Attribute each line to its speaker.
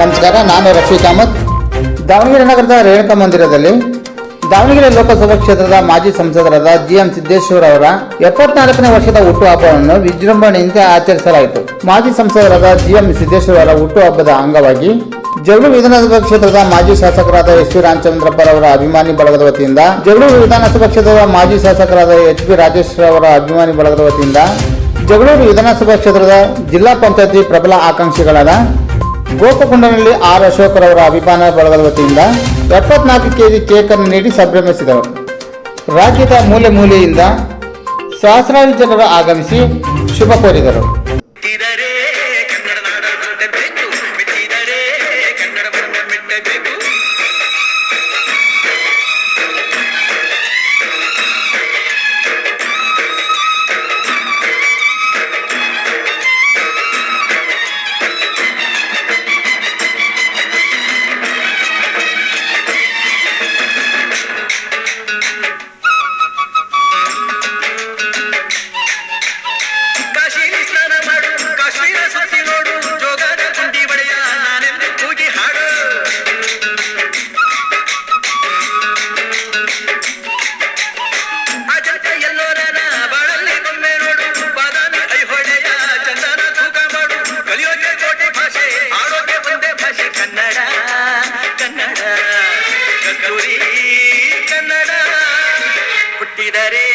Speaker 1: ನಮಸ್ಕಾರ, ನಾನು ರಫೀಕ್ ಅಹಮದ್. ದಾವಣಗೆರೆ ನಗರದ ರೇಣುಕಾ ಮಂದಿರದಲ್ಲಿ ದಾವಣಗೆರೆ ಲೋಕಸಭಾ ಕ್ಷೇತ್ರದ ಮಾಜಿ ಸಂಸದರಾದ ಜಿ ಎಂ ಸಿದ್ದೇಶ್ವರ ಅವರ ಎಪ್ಪತ್ನಾಲ್ಕನೇ ವರ್ಷದ ಹುಟ್ಟುಹಬ್ಬವನ್ನು ವಿಜೃಂಭಣೆಯಿಂದ ಆಚರಿಸಲಾಯಿತು. ಮಾಜಿ ಸಂಸದರಾದ ಜಿ ಎಂ ಸಿದ್ದೇಶ್ವರ ಅವರ ಹುಟ್ಟುಹಬ್ಬದ ಅಂಗವಾಗಿ ಜಗಳೂರು ವಿಧಾನಸಭಾ ಕ್ಷೇತ್ರದ ಮಾಜಿ ಶಾಸಕರಾದ ಎಸ್ ಪಿ ರಾಮಚಂದ್ರಪ್ಪರವರ ಅಭಿಮಾನಿ ಬಳಗದ ವತಿಯಿಂದ ಜಗಳೂರು ವಿಧಾನಸಭಾ ಕ್ಷೇತ್ರದ ಮಾಜಿ ಶಾಸಕರಾದ ಎಚ್ ಪಿ ರಾಜೇಶ್ವರ ಅವರ ಅಭಿಮಾನಿ ಬಳಗದ ವತಿಯಿಂದ ಜಗಳೂರು ವಿಧಾನಸಭಾ ಕ್ಷೇತ್ರದ ಜಿಲ್ಲಾ ಪಂಚಾಯತಿ ಪ್ರಬಲ ಆಕಾಂಕ್ಷಿಗಳಾದ ಗೋಪಕುಂಡನಲ್ಲಿ ಆರ್ ಅಶೋಕರವರ ಅಭಿಮಾನ ಬಳಗದ ವತಿಯಿಂದ ಎಪ್ಪತ್ನಾಲ್ಕು ಕೆಜಿ ಕೇಕ್ ಅನ್ನು ನೀಡಿ ಸಂಭ್ರಮಿಸಿದರು ರಾಜ್ಯದ ಮೂಲೆ ಮೂಲೆಯಿಂದ ಸಹಸ್ರಾರು ಜನರು ಆಗಮಿಸಿ ಶುಭ ಕೋರಿದರು.
Speaker 2: ಕಸ್ತೂರಿ ಕನ್ನಡ ಹುಟ್ಟಿದರೆ